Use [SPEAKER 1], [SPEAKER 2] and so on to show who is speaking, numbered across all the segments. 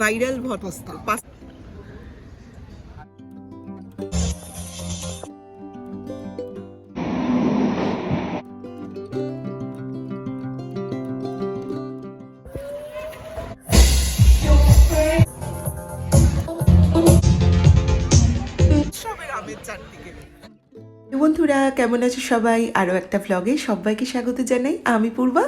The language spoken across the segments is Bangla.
[SPEAKER 1] ভাইরাল ভটস্তা
[SPEAKER 2] বন্ধুরা, কেমন আছো সবাই? আরও একটা ভ্লগে সবাইকে স্বাগত জানাই। আমি পূর্বা।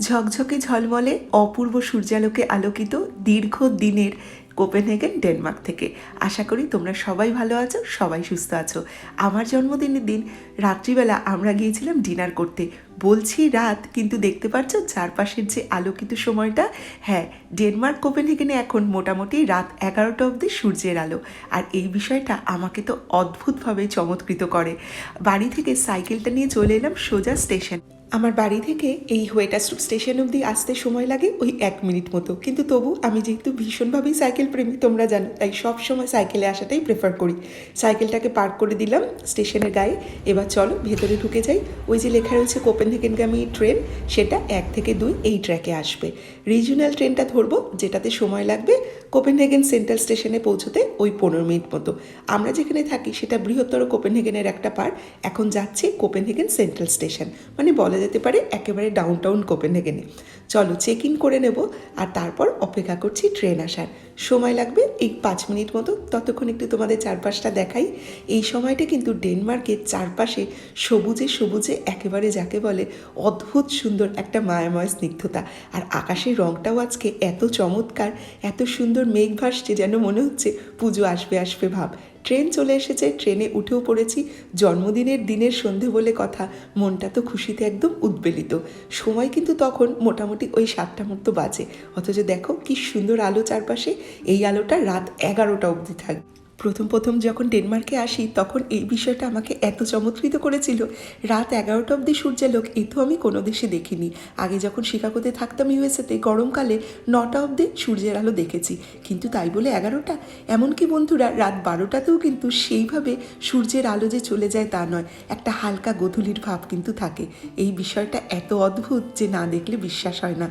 [SPEAKER 2] ঝকঝকে ঝলমলে অপূর্ব সূর্যালোকে আলোকিত দীর্ঘ দিনের কোপেনহেগেন, ডেনমার্ক থেকে। আশা করি তোমরা সবাই ভালো আছো, সবাই সুস্থ আছো। আমার জন্মদিনের দিন রাত্রিবেলা আমরা গিয়েছিলাম ডিনার করতে। বলছি রাত, কিন্তু দেখতে পাচ্ছ চারপাশের যে আলোকিত সময়টা? হ্যাঁ ডেনমার্ক, কোপেনহেগেনে এখন মোটামুটি রাত এগারোটা অবধি সূর্যের আলো। আর এই বিষয়টা আমাকে তো অদ্ভুতভাবে চমৎকৃত করে। বাড়ি থেকে সাইকেলটা নিয়ে চলে এলাম সোজা স্টেশন। আমার বাড়ি থেকে এই হোয়েটাস্টুপ স্টেশন অবধি আসতে সময় লাগে ওই এক মিনিট মতো। কিন্তু তবু আমি যেহেতু ভীষণভাবেই সাইকেল প্রেমী, তোমরা জানো, তাই সব সময় সাইকেলে আসাটাই প্রেফার করি। সাইকেলটাকে পার্ক করে দিলাম স্টেশনের গায়ে। এবার চলো ভেতরে ঢুকে যাই। ওই যে লেখা রয়েছে কোপেনহেগেনগামী ট্রেন, সেটা এক থেকে দুই এই ট্র্যাকে আসবে। রিজিওনাল ট্রেনটা ধরবো, যেটাতে সময় লাগবে কোপেনহেগেন সেন্ট্রাল স্টেশনে পৌঁছতে ওই পনেরো মিনিট মতো। আমরা যেখানে থাকি, সেটা বৃহত্তর কোপেনহেগেনের একটা পার্ট এখন যাচ্ছে কোপেনহেগেন সেন্ট্রাল স্টেশন। মানে বলা যেতে পারে একেবারে ডাউন টাউন কোপেনহেগেনে। চলো চেক ইন করে নেব, আর তারপর অপেক্ষা করছি ট্রেন আসার। সময় লাগবে, এই পাঁচ মিনিট মতো ততক্ষণ একটু তোমাদের চারপাশটা দেখাই। এই সময়টা কিন্তু ডেনমার্কের চারপাশে সবুজে সবুজে, একেবারে যাকে বলে অদ্ভুত সুন্দর একটা মায়াময় স্নিগ্ধতা। আর আকাশের রংটাও আজকে এত চমৎকার, এত সুন্দর মেঘ ভাসছে যেন মনে হচ্ছে পুজো আসবে আসবে ভাব। ট্রেন চলে এসেছে, ট্রেনে উঠেও পড়েছি। জন্মদিনের দিনের সন্ধে বলে কথা, মনটা তো খুশিতে একদম উদ্বেলিত। সময় কিন্তু তখন মোটামুটি ওই সাতটা মতো বাজে। অথচ দেখো কি সুন্দর আলো চারপাশে, এই আলোটা রাত এগারোটা অবধি থাকবে প্রথম প্রথম যখন ডেনমার্কে আসি, তখন এই বিষয়টা আমাকে এত চমৎকৃত করেছিল। রাত এগারোটা অবধি সূর্যালোক এ তো আমি কোনো দেশে দেখিনি। আগে যখন শিকাগোতে থাকতাম ইউএসএতে, গরমকালে নটা অবধি সূর্যের আলো দেখেছি। কিন্তু তাই বলে এগারোটা? এমনকি বন্ধুরা, রাত বারোটাতেও কিন্তু সেইভাবে সূর্যের আলো যে চলে যায় তা নয়, একটা হালকা গধূলির ভাব কিন্তু থাকে। এই বিষয়টা এত অদ্ভুত যে না দেখলে বিশ্বাস হয় না।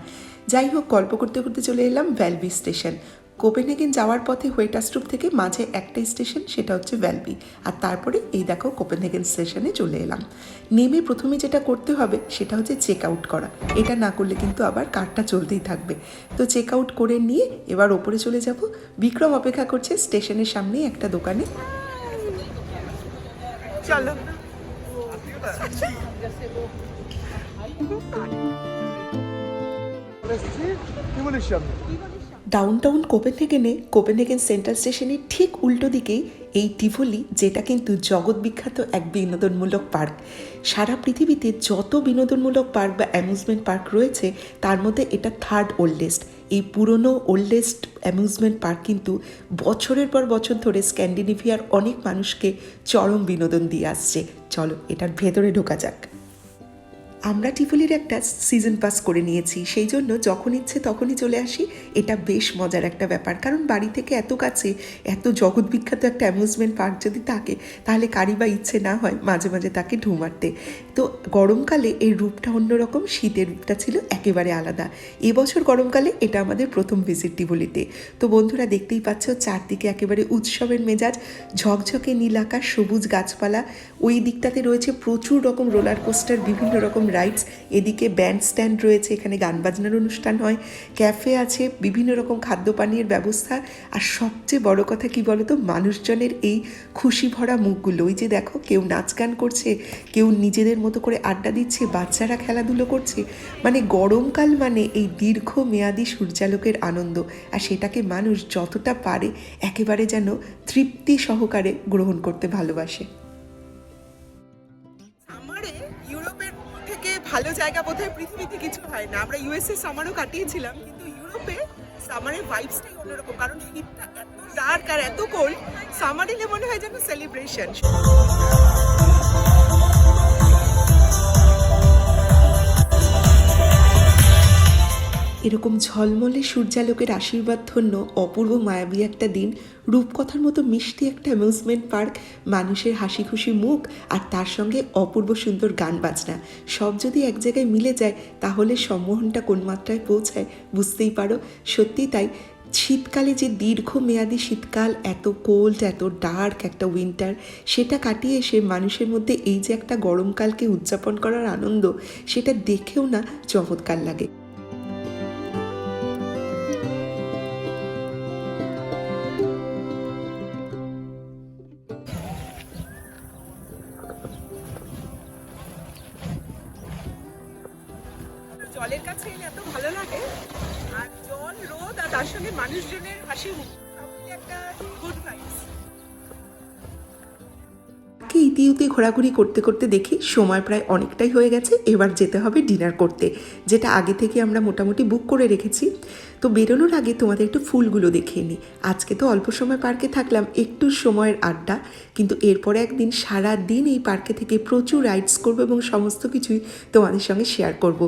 [SPEAKER 2] যাই হোক, গল্প করতে করতে চলে এলাম ভ্যালবি স্টেশন। কোপেনহেগেন যাওয়ার পথে হোয়েটাস্ট্রুপ থেকে মাঝে একটাই স্টেশন সেটা হচ্ছে ভ্যালবি আর তারপরে এই দেখো কোপেনহেগেন স্টেশনে চলে এলাম। নেমে প্রথমে যেটা করতে হবে সেটা হচ্ছে চেক আউট করা। এটা না করলে কিন্তু আবার কারটা চলতেই থাকবে। তো চেক আউট করে নিয়ে এবার ওপরে চলে যাব। বিক্রম অপেক্ষা করছে স্টেশনের সামনেই একটা দোকানে।
[SPEAKER 1] চলো।
[SPEAKER 2] ডাউনটাউন কোপেনহেগেনে কোপেনহেগেন সেন্ট্রাল স্টেশনের ঠিক উল্টো দিকেই এই টিভলি, যেটা কিন্তু জগৎ বিখ্যাত এক বিনোদনমূলক পার্ক। সারা পৃথিবীতে যত বিনোদনমূলক পার্ক বা অ্যামিউজমেন্ট পার্ক রয়েছে, তার মধ্যে এটা থার্ড ওল্ডেস্ট এই পুরনো ওল্ডেস্ট অ্যামিউজমেন্ট পার্ক কিন্তু বছরের পর বছর ধরে স্ক্যান্ডিনেভিয়ার অনেক মানুষকে চরম বিনোদন দিয়ে আসছে। চলো, এটার ভেতরে ঢোকা যাক। আমরা টিফলির একটা সিজন পাস করে নিয়েছি, সেই জন্য যখন ইচ্ছে তখনই চলে আসি। এটা বেশ মজার একটা ব্যাপার। কারণ বাড়ি থেকে এত কাছে, এত জগৎ বিখ্যাত একটা অ্যামিউজমেন্ট পার্ক যদি থাকে, তাহলে কারি বা ইচ্ছে না হয় মাঝে মাঝে তাকে ঢু মারতে। তো গরমকালে এই রূপটা অন্যরকম, শীতের রূপটা ছিল একেবারে আলাদা। এবছর গরমকালে এটা আমাদের প্রথম ভিজিট টিভলিতে তো বন্ধুরা দেখতেই পাচ্ছ, চারদিকে একেবারে উৎসবের মেজাজ, ঝকঝকে নীল আকাশ, সবুজ গাছপালা। ওই দিকটাতে রয়েছে প্রচুর রকম রোলার কোস্টার বিভিন্ন রকম রাইডস এদিকে ব্যান্ড স্ট্যান্ড রয়েছে, এখানে গান বাজনার অনুষ্ঠান হয় ক্যাফে আছে, বিভিন্ন রকম খাদ্য পানীয়ের ব্যবস্থা, আর সবচেয়ে বড় কথা কি বলতো, মানুষজনের এই খুশি ভরা মুখগুলো, ওই যে দেখো, কেউ নাচ গান করছে, কেউ নিজেদের মতো করে আড্ডা দিচ্ছে, বাচ্চারা খেলাধুলো করছে মানে গরমকাল মানে এই দীর্ঘ মেয়াদি সূর্যালোকের আনন্দ, আর সেটাকে মানুষ যতটা পারে একেবারে যেন তৃপ্তি সহকারে গ্রহণ করতে ভালোবাসে।
[SPEAKER 1] ভালো জায়গা বোধহয় পৃথিবীতে কিছু হয় না। আমরা ইউএসএ সামারও কাটিয়েছিলাম, কিন্তু ইউরোপে সামারের ভাইবসটাই অন্যরকম, কারণ শীতটা এত ডার্ক আর এত কোল্ড সামার এলে মনে হয় যেন সেলিব্রেশন
[SPEAKER 2] এরকম ঝলমলে সূর্যালোকের আশীর্বাদ ধন্য অপূর্ব মায়াবী একটা দিন, রূপকথার মতো মিষ্টি একটা অ্যামিউজমেন্ট পার্ক মানুষের হাসি খুশি মুখ আর তার সঙ্গে অপূর্ব সুন্দর গান বাজনা। সব যদি এক জায়গায় মিলে যায়, তাহলে সম্মোহনটা কোন মাত্রায় পৌঁছায় বুঝতেই পারো। সত্যি তাই, শীতকালে যে দীর্ঘমেয়াদী শীতকাল, এত কোল্ড এত ডার্ক একটা উইন্টার সেটা কাটিয়ে এসে মানুষের মধ্যে এই যে একটা গরমকালকে উদযাপন করার আনন্দ, সেটা দেখেও না চমৎকার লাগে।
[SPEAKER 1] জলের কাছে এলে এত ভালো লাগে। আর জল, রোদ আর তার সঙ্গে মানুষজনের হাসি একটা গুড
[SPEAKER 2] কে ইতিউতি ঘোরাঘুরি করতে করতে দেখি সময় প্রায় অনেকটাই হয়ে গেছে, এবার যেতে হবে ডিনার করতে, যেটা আগে থেকে আমরা মোটামুটি বুক করে রেখেছি। তো বেরোনোর আগে তোমাদের একটু ফুলগুলো দেখিয়ে নিই। আজকে তো অল্প সময় পার্কে থাকলাম, একটু সময়ের আড্ডা, কিন্তু এরপরে একদিন সারা দিন এই পার্কে থেকে প্রচুর রাইডস করব এবং সমস্ত কিছুই তোমাদের সঙ্গে শেয়ার করব।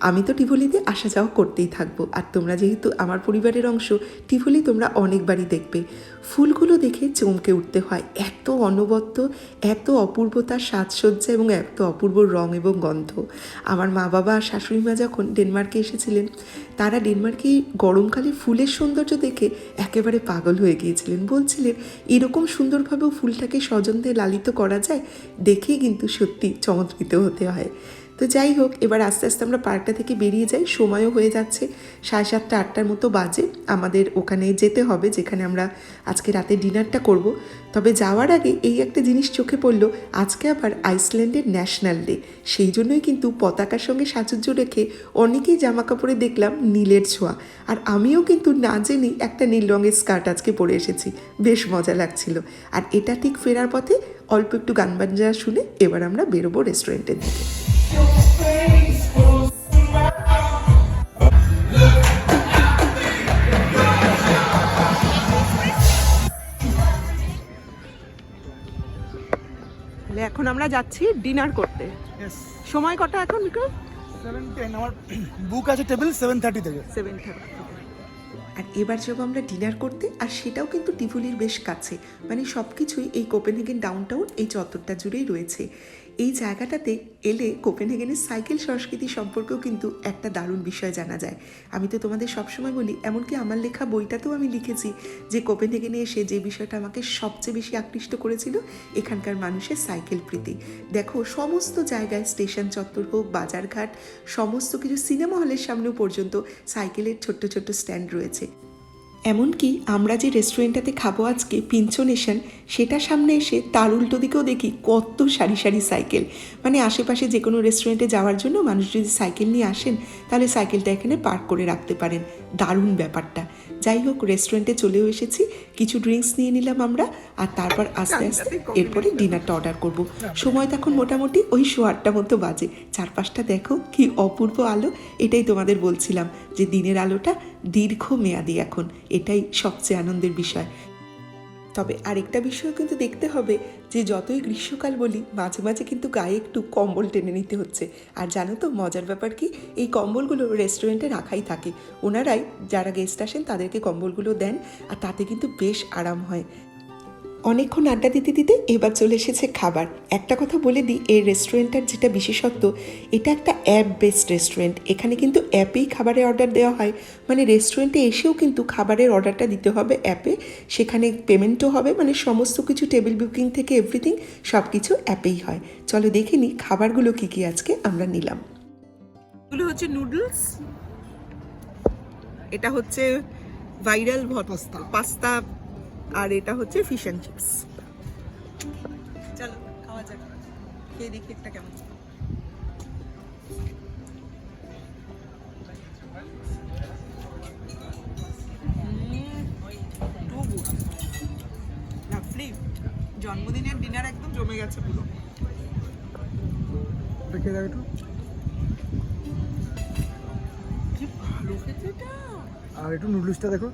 [SPEAKER 2] আমি তো টিভলিতে আসা যাওয়া করতেই থাকব। আর তোমরা যেহেতু আমার পরিবারের অংশ, টিভলি তোমরা অনেকবারই দেখবে। ফুলগুলো দেখে চমকে উঠতে হয়। এত অনবদ্য, এত অপূর্বতা সাজসজ্জা এবং এত অপূর্ব রং এবং গন্ধ। আমার মা বাবা আর শাশুড়ি মা যখন ডেনমার্কে এসেছিলেন, তারা ডেনমার্কে গরমকালে ফুলের সৌন্দর্য দেখে একেবারে পাগল হয়ে গিয়েছিলেন। বলছিলেন, এরকম সুন্দরভাবেও ফুলটাকে স্বজনদের লালিত করা যায়, দেখেই কিন্তু সত্যি চমৎকৃত হতে হয়। তো যাই হোক, এবার আস্তে আস্তে আমরা পার্কটা থেকে বেরিয়ে যাই। সময়ও হয়ে যাচ্ছে সাড়ে সাতটা, আটটার মতো বাজে। আমাদের ওখানে যেতে হবে, যেখানে আমরা আজকে রাতে ডিনারটা করব। তবে যাওয়ার আগে এই একটা জিনিস চোখে পড়ল, আজকে আবার আইসল্যান্ডের ন্যাশনাল ডে। সেই জন্যই কিন্তু পতাকার সঙ্গে সাজুজ্য রেখে অনেকেই জামা কাপড়ে দেখলাম নীলের ছোঁয়া। আর আমিও কিন্তু না জেনেই একটা নীল রঙের স্কার্ট আজকে পরে এসেছি। বেশ মজা লাগছিল। আর এটা ঠিক ফেরার পথে অল্প একটু গান বাজনা শুনে এবার আমরা বেরোবো রেস্টুরেন্টের দিকে।
[SPEAKER 1] আমরা যাচ্ছি ডিনার করতে। সময় কটা এখন বিক্রম?
[SPEAKER 3] সেভেন টেন আমার বুক আছে টেবিল সেভেন থার্টি থেকে।
[SPEAKER 1] সেভেন থার্টি
[SPEAKER 2] আর এবার যাব আমরা ডিনার করতে আর সেটাও কিন্তু টিভুলির বেশ কাছে। মানে সব কিছুই এই কোপেনহেগেন ডাউনটাউন এই চত্বরটা জুড়েই রয়েছে। এই জায়গাটাতে এলে কোপেনহেগেনের সাইকেল সংস্কৃতি সম্পর্কেও কিন্তু একটা দারুণ বিষয় জানা যায়। আমি তো তোমাদের সবসময় বলি, এমনকি আমার লেখা বইটাতেও আমি লিখেছি যে কোপেনহেগেনে এসে যে বিষয়টা আমাকে সবচেয়ে বেশি আকৃষ্ট করেছিল, এখানকার মানুষের সাইকেল প্রীতি। দেখো, সমস্ত জায়গায় স্টেশন চত্বর হোক, বাজারঘাট, সমস্ত কিছু সিনেমা হলের সামনেও পর্যন্ত সাইকেলের ছোট্ট ছোট্ট স্ট্যান্ড রয়েছে। এমনকি আমরা যে রেস্টুরেন্টটাতে খাব আজকে পিঞ্চনেশন সেটা সামনে এসে তার উল্টো দিকেও দেখি কত সারি সারি সাইকেল। মানে আশেপাশে যে কোনো রেস্টুরেন্টে যাওয়ার জন্য মানুষ যদি সাইকেল নিয়ে আসেন, তাহলে সাইকেলটা এখানে পার্ক করে রাখতে পারেন। দারুণ ব্যাপারটা। যাই হোক রেস্টুরেন্টে চলেও এসেছি। কিছু ড্রিঙ্কস নিয়ে নিলাম আমরা আর তারপর আস্তে আস্তে এরপরে ডিনারটা অর্ডার করব। সময় তখন মোটামুটি ওই শো আটটা মতো বাজে। চারপাশটা দেখো কি অপূর্ব আলো এটাই তোমাদের বলছিলাম যে দিনের আলোটা দীর্ঘ মেয়াদি এখন এটাই সবচেয়ে আনন্দের বিষয়। তবে আরেকটা বিষয় কিন্তু দেখতে হবে যে যতই গ্রীষ্মকাল বলি, মাঝে মাঝে কিন্তু গায়ে একটু কম্বল টেনে নিতে হচ্ছে। আর জানো তো মজার ব্যাপার কি? এই কম্বলগুলো রেস্টুরেন্টে রাখাই থাকে। ওনারাই যারা গেস্ট আসেন তাদেরকে কম্বলগুলো দেন আর তাতে কিন্তু বেশ আরাম হয়। অনেকক্ষণ আড্ডা দিতে দিতে এবার চলে এসেছে খাবার। একটা কথা বলে দিই, এই রেস্টুরেন্টটার যেটা বিশেষত্ব, এটা একটা অ্যাপ বেসড রেস্টুরেন্ট এখানে কিন্তু অ্যাপেই খাবারের অর্ডার দেওয়া হয়। মানে রেস্টুরেন্টে এসেও কিন্তু খাবারের অর্ডারটা দিতে হবে অ্যাপে। সেখানে পেমেন্টও হবে মানে সমস্ত কিছু টেবিল বুকিং থেকে এভরিথিং সব কিছু অ্যাপেই হয়। চলো দেখে নিই খাবারগুলো কী কী আজকে আমরা নিলাম।
[SPEAKER 1] এগুলো হচ্ছে নুডলস এটা হচ্ছে ভাইরাল
[SPEAKER 3] পাস্তা।
[SPEAKER 1] পাস্তা আর এটা হচ্ছে ফিশ অ্যান্ড চিপস চলো খাওয়া যাক। খেয়ে দেখি একটা কেমন। জন্মদিনের ডিনার একদম জমে গেছে পুরো।
[SPEAKER 3] দেখে দাও একটু।
[SPEAKER 1] কি ভালো খেতে এটা?
[SPEAKER 3] আর একটু নুডলসটা দেখো।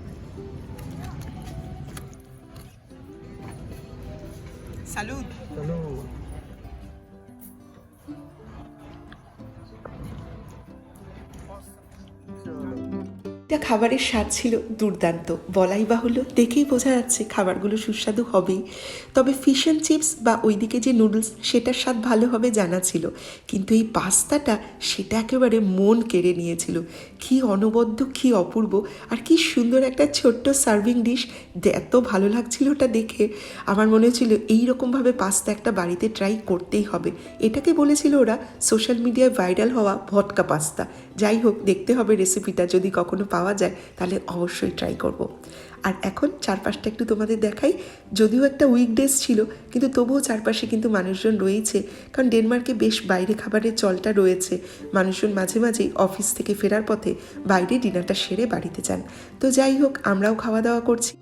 [SPEAKER 1] সালুদ
[SPEAKER 3] চলো
[SPEAKER 2] প্রত্যেকটা খাবারের স্বাদ ছিল দুর্দান্ত। বলাই বাহুল্য দেখেই বোঝা যাচ্ছে খাবারগুলো সুস্বাদু হবেই। তবে ফিশ অ্যান্ড চিপস বা ওইদিকে যে নুডলস সেটার স্বাদ ভালো হবে জানা ছিল। কিন্তু এই পাস্তাটা, সেটা একেবারে মন কেড়ে নিয়েছিল। কি অনবদ্য, কি অপূর্ব, আর কি সুন্দর একটা ছোট্ট সার্ভিং ডিশ এত ভালো লাগছিল ওটা দেখে। আমার মনে হচ্ছিল এইরকমভাবে পাস্তা একটা বাড়িতে ট্রাই করতেই হবে। এটাকে বলেছিল ওরা সোশ্যাল মিডিয়ায় ভাইরাল হওয়া ভটকা পাস্তা। যাই হোক, দেখতে হবে রেসিপিটা যদি কখনো পাওয়া যায়, তাহলে অবশ্যই ট্রাই করব। আর এখন চারপাশটা একটু তোমাদের দেখাই। যদিও একটা উইকডেজ ছিল, কিন্তু তবুও চারপাশে কিন্তু মানুষজন রয়েছে, কারণ ডেনমার্কে বেশ বাইরে খাবারের চলটা রয়েছে। মানুষজন মাঝে মাঝেই অফিস থেকে ফেরার পথে বাইরে ডিনারটা সেরে বাড়িতে যান। তো যাই হোক, আমরাও খাওয়া দাওয়া করছি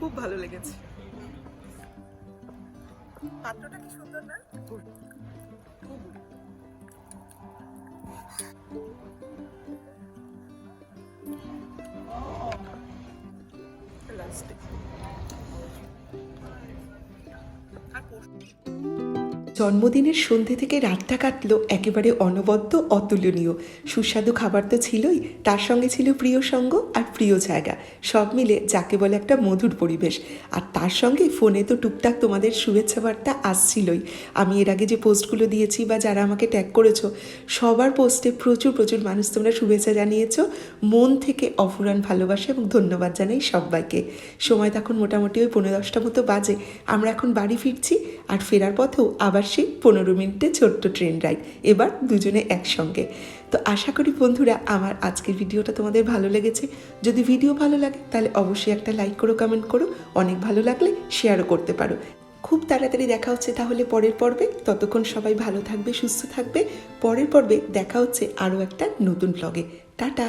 [SPEAKER 1] খুব ভালো লেগেছে। পাত্রটা কি সুন্দর না? খুব। লাস্টে আর পোস্ত
[SPEAKER 2] জন্মদিনের সন্ধে থেকে রাতটা কাটলো একেবারে অনবদ্য, অতুলনীয়। সুস্বাদু খাবার তো ছিলই, তার সঙ্গে ছিল প্রিয় সঙ্গ আর প্রিয় জায়গা। সব মিলে যাকে বলে একটা মধুর পরিবেশ। আর তার সঙ্গে ফোনে তো টুকটাক তোমাদের শুভেচ্ছা বার্তা আসছিলই। আমি এর আগে যে পোস্টগুলো দিয়েছি বা যারা আমাকে ট্যাগ করেছ, সবার পোস্টে প্রচুর প্রচুর মানুষ তোমরা শুভেচ্ছা জানিয়েছো। মন থেকে অফুরান ভালোবাসা এবং ধন্যবাদ জানাই সবাইকে। সময় তখন মোটামুটি ওই পনেরো দশটা মতো বাজে। আমরা এখন বাড়ি ফিরছি আর ফেরার পথেও আবার সেই পনেরো মিনিটে ছোট্ট ট্রেন রাইড এবার দুজনে একসঙ্গে। তো আশা করি বন্ধুরা আমার আজকের ভিডিওটা তোমাদের ভালো লেগেছে। যদি ভিডিও ভালো লাগে তাহলে অবশ্যই একটা লাইক করো কমেন্ট করো। অনেক ভালো লাগলে শেয়ারও করতে পারো। খুব তাড়াতাড়ি দেখা হচ্ছে তাহলে পরের পর্বে। ততক্ষণ সবাই ভালো থাকবে, সুস্থ থাকবে। পরের পর্বে দেখা হচ্ছে আরও একটা নতুন ব্লগে টাটা!